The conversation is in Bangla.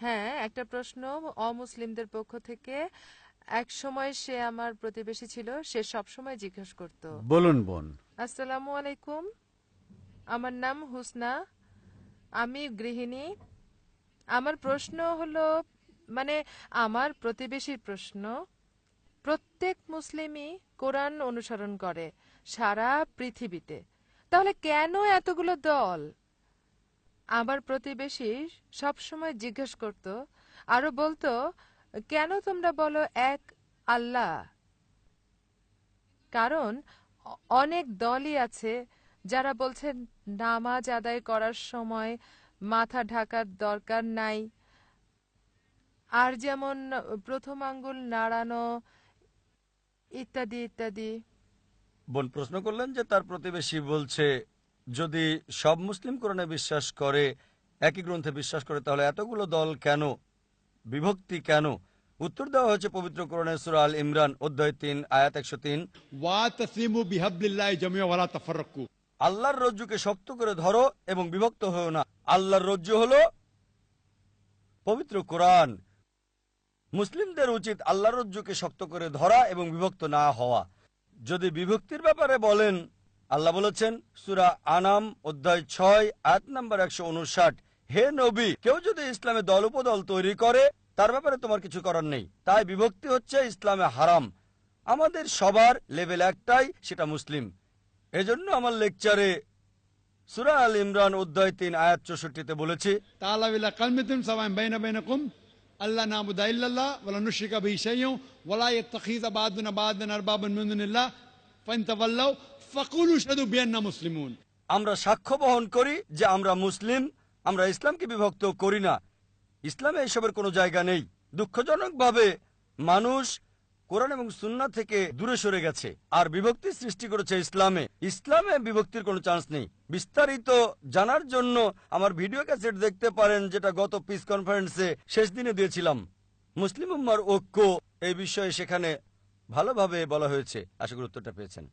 হ্যাঁ একটা প্রশ্ন অমুসলিমদের পক্ষ থেকে। এক সময় সে আমার প্রতিবেশী ছিল সে সব সময় জিজ্ঞেস করত। বলুন বোন। আসসালামু আলাইকুম। আমার নাম হুসনা। আমি গৃহিণী। আমার প্রশ্ন হলো মানে আমার প্রতিবেশীর প্রশ্ন প্রত্যেক মুসলিমই কোরআন অনুসরণ করে সারা পৃথিবীতে। তাহলে কেন এতগুলো দল? আমার প্রতিবেশী সবসময় জিজ্ঞেস করত, আরও বলতো, কেন তোমরা বলো এক আল্লাহ? কারণ অনেক দলই আছে যারা বলছেন, নামাজ আদায় করার সময় মাথা ঢাকার দরকার নাই। আর যেমন প্রথম আঙ্গুল নাড়ানো ইত্যাদি ইত্যাদি। বোন, প্রশ্ন করলেন যে তার প্রতিবেশী বলছে যদি সব মুসলিম কোরআনে বিশ্বাস করে একই গ্রন্থে বিশ্বাস করে তাহলে এতগুলো দল কেন? বিভক্তি কেন? উত্তর দেওয়া হয়েছে পবিত্র কোরআনের সুরা আল ইমরান অধ্যায় তিন আয়াত একশো তিন। আল্লাহর রজ্জুকে শক্ত করে ধরো এবং বিভক্ত হও না। আল্লাহর রজ্জু হলো পবিত্র কোরআন। মুসলিমদের উচিত আল্লাহর রজ্জুকে শক্ত করে ধরা এবং বিভক্ত না হওয়া। যদি বিভক্তির ব্যাপারে বলেন আল্লাহ বলেছেন, সুরা আনাম অধ্যায় ছয় আট নাম্বার একশো উনষাট। হে নবী, কেউ যদি ইসলামে দল উপদল তৈরি করে, তার ব্যাপারে তোমার কিছু করার নেই। তাই বিভক্তি হচ্ছে ইসলামে হারাম। আমাদের সবার লেভেল একটাই, সেটা মুসলিম। এজন্য আমার লেকচারে সুরা আল ইমরান অধ্যায় তিন, আয়াত চৌষট্টিতে বলেছি তাআলা ইলা কালমাতিন সাওয়াইন বাইনা বাইনাকুম, আল্লা নাবুদা ইল্লাল্লাহ, ওয়ালা নুশরিকা বিহি শাইয়্যান ওয়ালা ইয়াত্তাখিযা বা'দুনা বা'দান আরবাবান দুনিল্লাহ, ফাইন তাওয়াল্লাউ ফাকুলু শাদু বিআন্না মুসলিমুন। আমরা সাক্ষ্য বহন করি যে আমরা মুসলিম, আমরা ইসলামকে বিভক্ত করি না। ইসলামে এসবের কোনো জায়গা নেই। দুঃখজনকভাবে মানুষ কোরআন এবং সুন্না থেকে দূরে সরে গেছে আর বিভক্তি সৃষ্টি করেছে ইসলামে। ইসলামে বিভক্তির কোনো চান্স নেই। বিস্তারিত জানার জন্য আমার ভিডিও ক্যাসেট দেখতে পারেন, যেটা গত পিস কনফারেন্সে শেষ দিনে দিয়েছিলাম। মুসলিম উম্মার ঐক্য এই বিষয়ে সেখানে ভালোভাবে বলা হয়েছে। আশা করি উত্তরটা পেয়েছেন।